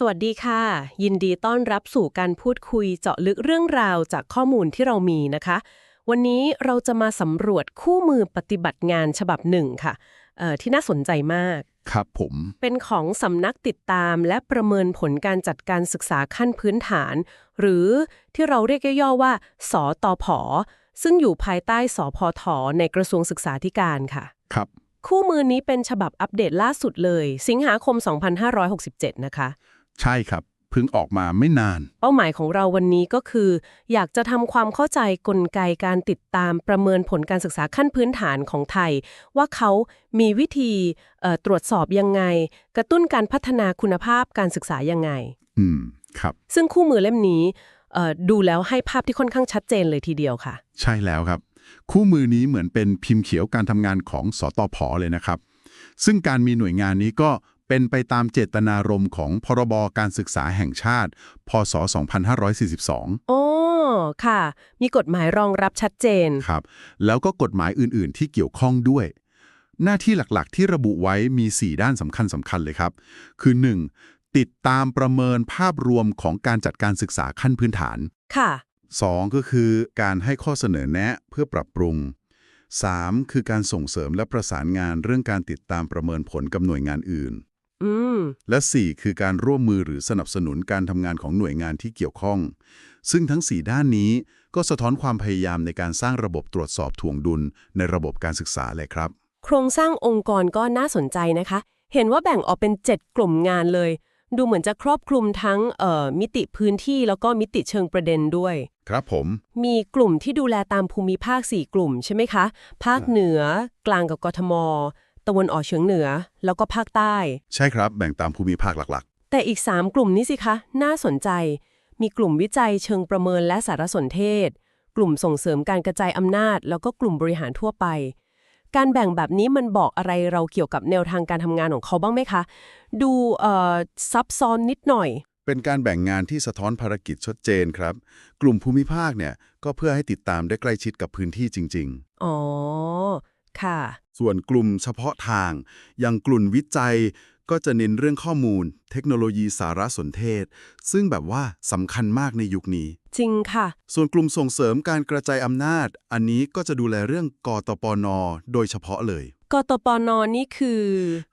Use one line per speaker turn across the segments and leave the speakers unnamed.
สวัสดีค่ะ ยินดีต้อนรับสู่การพูดคุยเจาะลึกเรื่องราวจากข้อมูลที่เรามีนะคะ วันนี้เราจะมาสำรวจคู่มือปฏิบัติงานฉบับหนึ่งค่ะเอ่อที่น่าสนใจมาก
ครับผม
เป็นของสำนักติดตามและประเมินผลการจัดการศึกษาขั้นพื้นฐาน หรือที่เราเรียกย่อๆว่า สตอผอซึ่งอยู่ภายใต้สพทในกระทรวงศึกษาธิการค่ะ
ครับ
คู่มือนี้เป็นฉบับอัปเดตล่าสุดเลย สิงหาคม 2567 นะคะ
ใช่ครับเพิ่งออกมาไม่นาน
เป้าหมายของเราวันนี้ก็คือ อยากจะทำความเข้าใจกลไกการติดตามประเมินผลการศึกษาขั้นพื้นฐานของไทย ว่าเขามีวิธีเอ่อตรวจสอบยังไง กระตุ้นการพัฒนาคุณภาพการศึกษายังไง
อืมครับ
ซึ่งคู่มือเล่มนี้เอ่อดูแล้วให้ภาพที่ค่อนข้างชัดเจนเลยทีเดียวค่ะ
ใช่แล้วครับ คู่มือนี้เหมือนเป็นพิมพ์เขียวการทำงานของสตอพอเลยนะครับ ซึ่งการมีหน่วยงานนี้ก็ เป็นไปตามเจตนารมณ์ของพรบการศึกษาแห่งชาติ พศ 2542
โอ้ ค่ะ มีกฎหมายรองรับชัดเจน
ครับ แล้วก็กฎหมายอื่นๆ ที่เกี่ยวข้องด้วย หน้าที่หลักๆ ที่ระบุไว้มี 4 ด้านสำคัญสำคัญเลยครับ คือ 1. ติดตามประเมินภาพรวมของการจัดการศึกษาขั้นพื้นฐาน
ค่ะ
2. ก็คือการให้ข้อเสนอแนะเพื่อปรับปรุง 3. คือการส่งเสริมและประสานงานเรื่องการติดตามประเมินผลกับหน่วยงานอื่น
อืม
และ 4 คือการร่วมมือหรือสนับสนุนการทำงานของหน่วยงานที่เกี่ยวข้อง ซึ่งทั้ง 4 ด้านนี้ก็สะท้อนความพยายามในการสร้างระบบตรวจสอบถ่วงดุลในระบบการศึกษาเลยครับ
โครงสร้างองค์กรก็น่าสนใจนะคะ เห็นว่าแบ่งออกเป็น 7 กลุ่มงานเลย ดูเหมือนจะครอบคลุมทั้งเอ่อมิติพื้นที่แล้วก็มิติเชิงประเด็นด้วย
ครับผม
มีกลุ่มที่ดูแลตามภูมิภาค 4 กลุ่มใช่ไหมคะ ภาคเหนือ กลางกับกทม ตะวันออกเฉียงเหนือ แล้วก็ภาคใต้
ใช่ครับแบ่งตามภูมิภาคหลัก
แต่อีก 3 กลุ่มนี้สิคะ น่าสนใจ มีกลุ่มวิจัยเชิงประเมินและสารสนเทศ กลุ่มส่งเสริมการกระจายอำนาจ แล้วก็กลุ่มบริหารทั่วไป การแบ่งแบบนี้มันบอกอะไรเราเกี่ยวกับแนวทางการทำงานของเขาบ้างไหมคะ ดูเอ่อซับซ้อนนิดหน่อย
ๆเป็นการแบ่งงานที่สะท้อนภารกิจชัดเจนครับ กลุ่มภูมิภาคเนี่ยก็เพื่อให้ติดตามได้ใกล้ชิดกับพื้นที่จริง ๆ
อ๋อ ค่ะ
ส่วนกลุ่มเฉพาะทาง อย่างกลุ่มวิจัย ก็จะเน้นเรื่องข้อมูล เทคโนโลยีสารสนเทศ ซึ่งแบบว่าสำคัญมากในยุคนี้
จริงค่ะ
ส่วนกลุ่มส่งเสริมการกระจายอำนาจ อันนี้ก็จะดูแลเรื่องกตปน โดยเฉพาะเลย
กตปนนี่คือ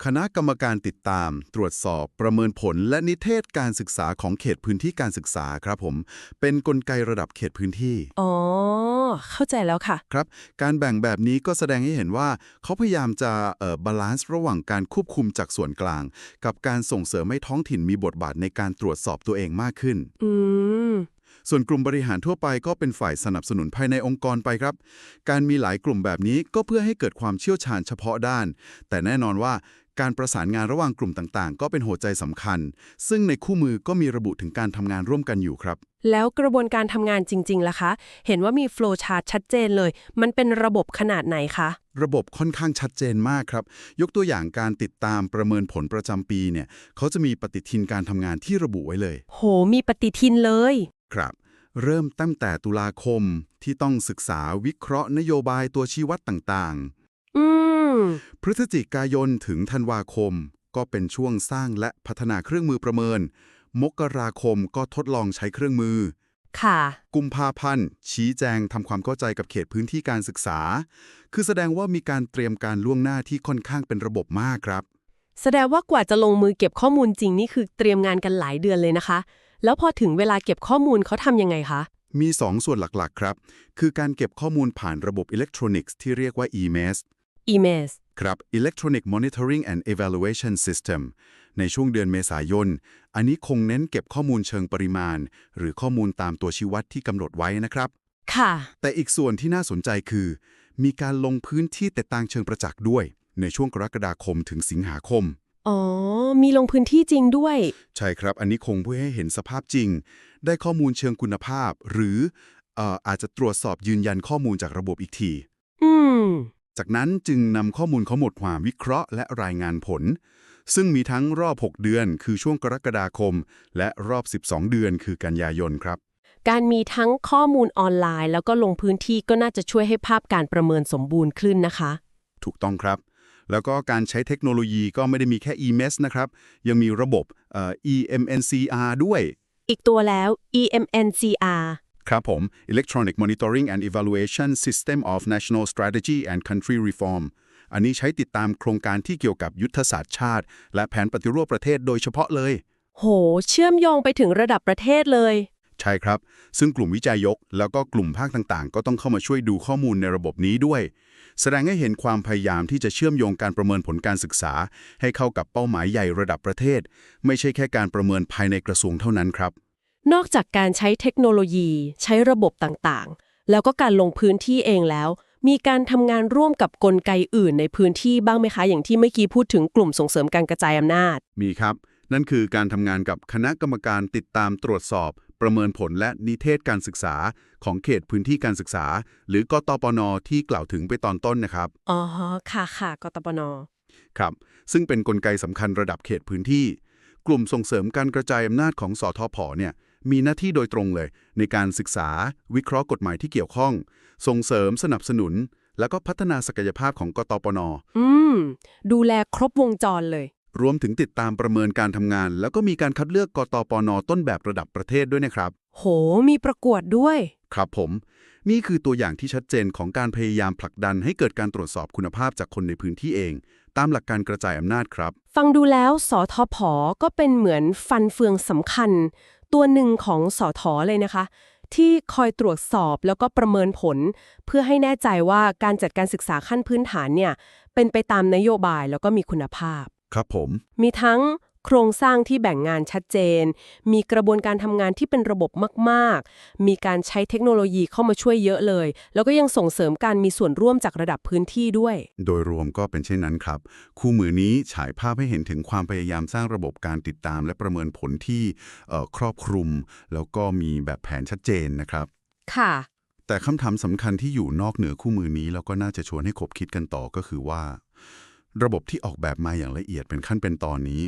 คณะกรรมการติดตาม ตรวจสอบ ประเมินผล และนิเทศการศึกษาของเขตพื้นที่การศึกษาครับผม เป็นกลไกระดับเขตพื้นที่
อ๋อ เข้าใจแล้วค่ะ
ครับ การแบ่งแบบนี้ก็แสดงให้เห็นว่า เขาพยายามจะเอ่อบาลานซ์ระหว่างการควบคุมจากส่วนกลางกับการส่งเสริมให้ท้องถิ่นมีบทบาทในการตรวจสอบตัวเองมากขึ้น
อืม
ส่วนกลุ่มบริหารทั่วไปก็เป็นฝ่ายสนับสนุนภายในองค์กรไปครับ การมีหลายกลุ่มแบบนี้ก็เพื่อให้เกิดความเชี่ยวชาญเฉพาะด้าน แต่แน่นอนว่า การประสานงานระหว่างกลุ่มต่างๆ ก็เป็นหัวใจสำคัญ ซึ่งในคู่มือก็มีระบุถึงการทำงานร่วมกันอยู่ครับ
แล้วกระบวนการทำงานจริงๆล่ะคะ เห็นว่ามีโฟล์ชาร์ตชัดเจนเลย มันเป็นระบบขนาดไหนคะ
ระบบค่อนข้างชัดเจนมากครับ ยกตัวอย่างการติดตามประเมินผลประจำปีเนี่ยเขาจะมีปฏิทินการทำงานที่ระบุไว้เลย
โห มีปฏิทินเลย
ครับ เริ่มตั้งแต่ตุลาคมที่ต้องศึกษาวิเคราะห์นโยบายตัวชี้วัดต่างๆ
อืม
พฤศจิกายนถึงธันวาคม ก็เป็นช่วงสร้างและพัฒนาเครื่องมือประเมิน มกราคมก็ทดลองใช้เครื่องมือ
ค่ะ
กุมภาพันธ์ ชี้แจงทำความเข้าใจกับเขตพื้นที่การศึกษา คือแสดงว่ามีการเตรียมการล่วงหน้าที่ค่อนข้างเป็นระบบมากครับ
แสดงว่ากว่าจะลงมือเก็บข้อมูลจริงนี่คือเตรียมงานกันหลายเดือนเลยนะคะ แล้วพอถึงเวลาเก็บข้อมูลเขาทำยังไงคะ
มี 2 ส่วนหลักๆ ครับ คือการเก็บข้อมูลผ่านระบบอิเล็กทรอนิกส์ที่เรียกว่า EMS
email
ครับ Electronic Monitoring and Evaluation System ในช่วงเดือนเมษายน อันนี้คงเน้นเก็บข้อมูลเชิงปริมาณ หรือข้อมูลตามตัวชี้วัดที่กำหนดไว้นะครับ
ค่ะ
แต่อีกส่วนที่น่าสนใจคือ มีการลงพื้นที่แต่ต่างเชิงประจักษ์ด้วย ในช่วงกรกฎาคมถึงสิงหาคม
อ๋อ มีลงพื้นที่จริงด้วย
ใช่ครับ อันนี้คงเพื่อให้เห็นสภาพจริง ได้ข้อมูลเชิงคุณภาพ หรือเอ่ออาจจะตรวจสอบยืนยันข้อมูลจากระบบอีกที
อืม
จากนั้นจึงนำข้อมูลเขาหมดความวิเคราะห์และรายงานผล ซึ่งมีทั้งรอบ 6 เดือน คือช่วงกรกฎาคม และรอบ 12 เดือน คือกันยายนครับ
การมีทั้งข้อมูลออนไลน์ แล้วก็ลงพื้นที่ก็น่าจะช่วยให้ภาพการประเมินสมบูรณ์ขึ้นนะคะ
ถูกต้องครับ แล้วก็การใช้เทคโนโลยีก็ไม่ได้มีแค่ EMS นะครับ ยังมีระบบเอ่อ EMNCR ด้วย
อีกตัวแล้ว EMNCR
ครับผม Electronic Monitoring and Evaluation System of National Strategy and Country Reform อันนี้ใช้ติดตามโครงการที่เกี่ยวกับยุทธศาสตร์ชาติ และแผนปฏิรูปประเทศโดยเฉพาะเลย
โห เชื่อมโยงไปถึงระดับประเทศเลย
ใช่ครับ ซึ่งกลุ่มวิจัยยก แล้วก็กลุ่มภาคต่างๆ ก็ต้องเข้ามาช่วยดูข้อมูลในระบบนี้ด้วย แสดงให้เห็นความพยายามที่จะเชื่อมโยงการประเมินผลการศึกษา ให้เข้ากับเป้าหมายใหญ่ระดับประเทศ ไม่ใช่แค่การประเมินภายในกระทรวงเท่านั้นครับ
นอกจากการใช้เทคโนโลยีใช้ระบบต่างๆ แล้วก็การลงพื้นที่เองแล้ว มีการทำงานร่วมกับกลไกอื่นในพื้นที่บ้างไหมคะ อย่างที่เมื่อกี้พูดถึงกลุ่มส่งเสริมการกระจายอำนาจ
มีครับ นั่นคือการทำงานกับคณะกรรมการติดตามตรวจสอบ ประเมินผลและนิเทศการศึกษา ของเขตพื้นที่การศึกษา หรือกตปนที่กล่าวถึงไปตอนต้นนะครับ
อ๋อค่ะค่ะกตปน
ครับซึ่งเป็นกลไกสำคัญระดับเขตพื้นที่ กลุ่มส่งเสริมการกระจายอำนาจของสทพเนี่ย มีหน้าที่โดยตรงเลย ในการศึกษา วิเคราะห์กฎหมายที่เกี่ยวข้อง ส่งเสริมสนับสนุน แล้วก็พัฒนาศักยภาพของกตปน
อืม ดูแลครบวงจรเลย
รวมถึงติดตามประเมินการทำงาน แล้วก็มีการคัดเลือกกตปนต้นแบบระดับประเทศด้วยนะครับ
โห มีประกวดด้วย
ครับผม นี่คือตัวอย่างที่ชัดเจนของการพยายามผลักดันให้เกิดการตรวจสอบคุณภาพจากคนในพื้นที่เอง ตามหลักการกระจายอำนาจครับ
ฟังดูแล้วสอทอพอก็เป็นเหมือนฟันเฟืองสำคัญ ตัวหนึ่งของสอทอเลยนะคะ ที่คอยตรวจสอบแล้วก็ประเมินผล เพื่อให้แน่ใจว่าการจัดการศึกษาขั้นพื้นฐานเนี่ยเป็นไปตามนโยบายแล้วก็มีคุณภาพ
ครับผม
มีทั้ง โครงสร้างที่แบ่งงานชัดเจน มีกระบวนการทำงานที่เป็นระบบมากๆ มีการใช้เทคโนโลยีเข้ามาช่วยเยอะเลย แล้วก็ยังส่งเสริมการมีส่วนร่วมจากระดับพื้นที่ด้วย
โดยรวมก็เป็นเช่นนั้นครับ คู่มือนี้ฉายภาพให้เห็นถึงความพยายามสร้างระบบการติดตาม และประเมินผลที่เอ่อครอบคลุม แล้วก็มีแบบแผนชัดเจนนะครับ
ค่ะ
แต่คำถามสำคัญที่อยู่นอกเหนือคู่มือนี้ แล้วก็น่าจะชวนให้คบคิดกันต่อก็คือว่า ระบบที่ออกแบบมาอย่างละเอียดเป็นขั้นเป็นตอนนี้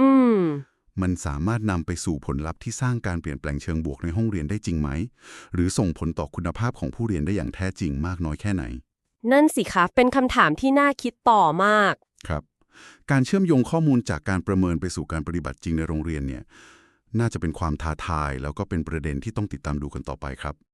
อืม
มันสามารถนำไปสู่ผลลัพธ์ที่สร้างการเปลี่ยนแปลงเชิงบวกในห้องเรียนได้จริงไหม หรือส่งผลต่อคุณภาพของผู้เรียนได้อย่างแท้จริงมากน้อยแค่ไหน
นั่นสิคะ เป็นคำถามที่น่าคิดต่อมาก
ครับ การเชื่อมโยงข้อมูลจากการประเมินไปสู่การปฏิบัติจริงในโรงเรียนเนี่ย น่าจะเป็นความท้าทายแล้วก็เป็นประเด็นที่ต้องติดตามดูกันต่อไปครับ